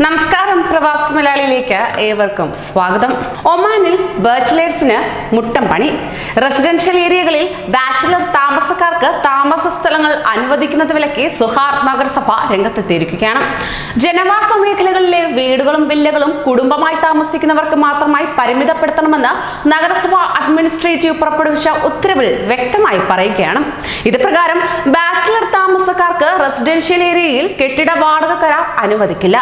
നമസ്കാരം പ്രവാസി മലയാളിയിലേക്ക് ഏവർക്കും സ്വാഗതം. ഒമാനിൽ ബാച്ചിലേഴ്സിന് മുട്ടം പണി. റെസിഡൻഷ്യൽ ഏരിയകളിൽ ബാച്ചിലർ താമസക്കാർക്ക് താമസ സ്ഥലങ്ങൾ അനുവദിക്കുന്നത് വിലക്കി സുഹാർ നഗരസഭ രംഗത്തെത്തിയിരിക്കുകയാണ്. ജനവാസ മേഖലകളിലെ വീടുകളും വില്ലകളും കുടുംബമായി താമസിക്കുന്നവർക്ക് മാത്രമായി പരിമിതപ്പെടുത്തണമെന്ന് നഗരസഭ അഡ്മിനിസ്ട്രേറ്റീവ് പുറപ്പെടുവിച്ച ഉത്തരവിൽ വ്യക്തമായി പറയുകയാണ്. ഇത് പ്രകാരം ബാച്ചിലർ താമസക്കാർക്ക് റെസിഡൻഷ്യൽ ഏരിയയിൽ കെട്ടിട വാടക കരാർ അനുവദിക്കില്ല.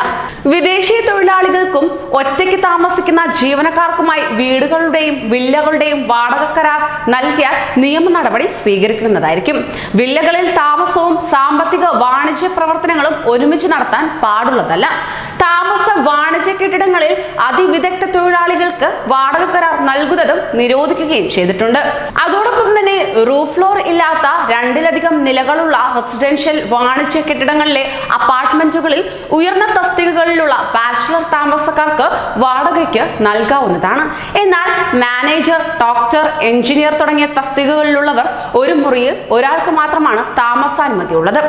വിദേശി തൊഴിലാളികൾക്കും ഒറ്റയ്ക്ക് താമസിക്കുന്ന ജീവനക്കാർക്കുമായി വീടുകളുടെയും വില്ലകളുടെയും വാടക കരാർ നൽകിയാൽ നിയമ നടപടി സ്വീകരിക്കുന്നതായിരിക്കും. വില്ലകളിൽ താമസവും സാമ്പത്തിക വാണിജ്യ പ്രവർത്തനങ്ങളും ഒരുമിച്ച് നടത്താൻ പാടുള്ളതല്ല. താമസ വാണിജ്യ കെട്ടിടങ്ങളിൽ അതിവിദഗ്ധ തൊഴിലാളികൾക്ക് വാടക കരാർ നൽകുന്നതും നിരോധിക്കുകയും ചെയ്തിട്ടുണ്ട്. അതോടൊപ്പം റൂഫ് ഫ്ലോർ ഇല്ലാത്ത രണ്ടിലധികം നിലകളുള്ള റെസിഡൻഷ്യൽ വാണിജ്യ കെട്ടിടങ്ങളിലെ അപ്പാർട്ട്മെന്റുകളിൽ ഉയർന്ന തസ്തികകളിലുള്ള ബാച്ചിലർ താമസക്കാർക്ക് വാടകയ്ക്ക് നൽകാവുന്നതാണ്. എന്നാൽ മാനേജർ ഡോക്ടർ എഞ്ചിനീയർ തുടങ്ങിയ തസ്തികകളിലുള്ളവർ ഒരു മുറിയിൽ ഒരാൾക്ക് മാത്രമാണ് താമസാനുമതി ഉള്ളത്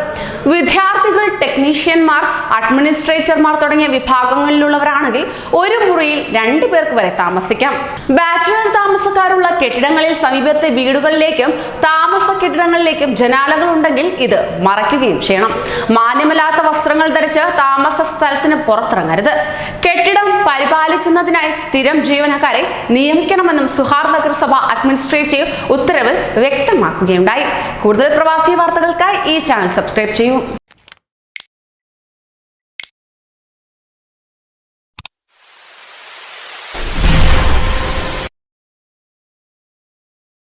വിദ്യാർത്ഥികൾ ടെക്നീഷ്യന്മാർ അഡ്മിനിസ്ട്രേറ്റർമാർ തുടങ്ങിയ വിഭാഗങ്ങളിലുള്ളവരാണെങ്കിൽ ഒരു മുറിയിൽ രണ്ടു പേർക്ക് വരെ താമസിക്കാം. ബാച്ചിലർ താമസക്കാരുള്ള കെട്ടിടങ്ങളിൽ സമീപത്തെ വീടുകളിലേക്കും താമസ കെട്ടിടങ്ങളിലേക്കും ജനാലകൾ ഉണ്ടെങ്കിൽ ഇത് മറയ്ക്കുകയും ചെയ്യണം. മാന്യമല്ലാത്ത വസ്ത്രങ്ങൾ ധരിച്ച് താമസ സ്ഥലത്തിന് പുറത്തിറങ്ങരുത്. കെട്ടിടം പരിപാലിക്കുന്നതിനായി സ്ഥിരം ജീവനക്കാരെ നിയമിക്കണമെന്നും സുഹാർ നഗരസഭ അഡ്മിനിസ്ട്രേറ്റീവ് ഉത്തരവ് വ്യക്തമാക്കുകയുണ്ടായി. കൂടുതൽ പ്രവാസി വാർത്തകൾക്കായി ഈ ചാനൽ സബ്സ്ക്രൈബ് ചെയ്യൂ.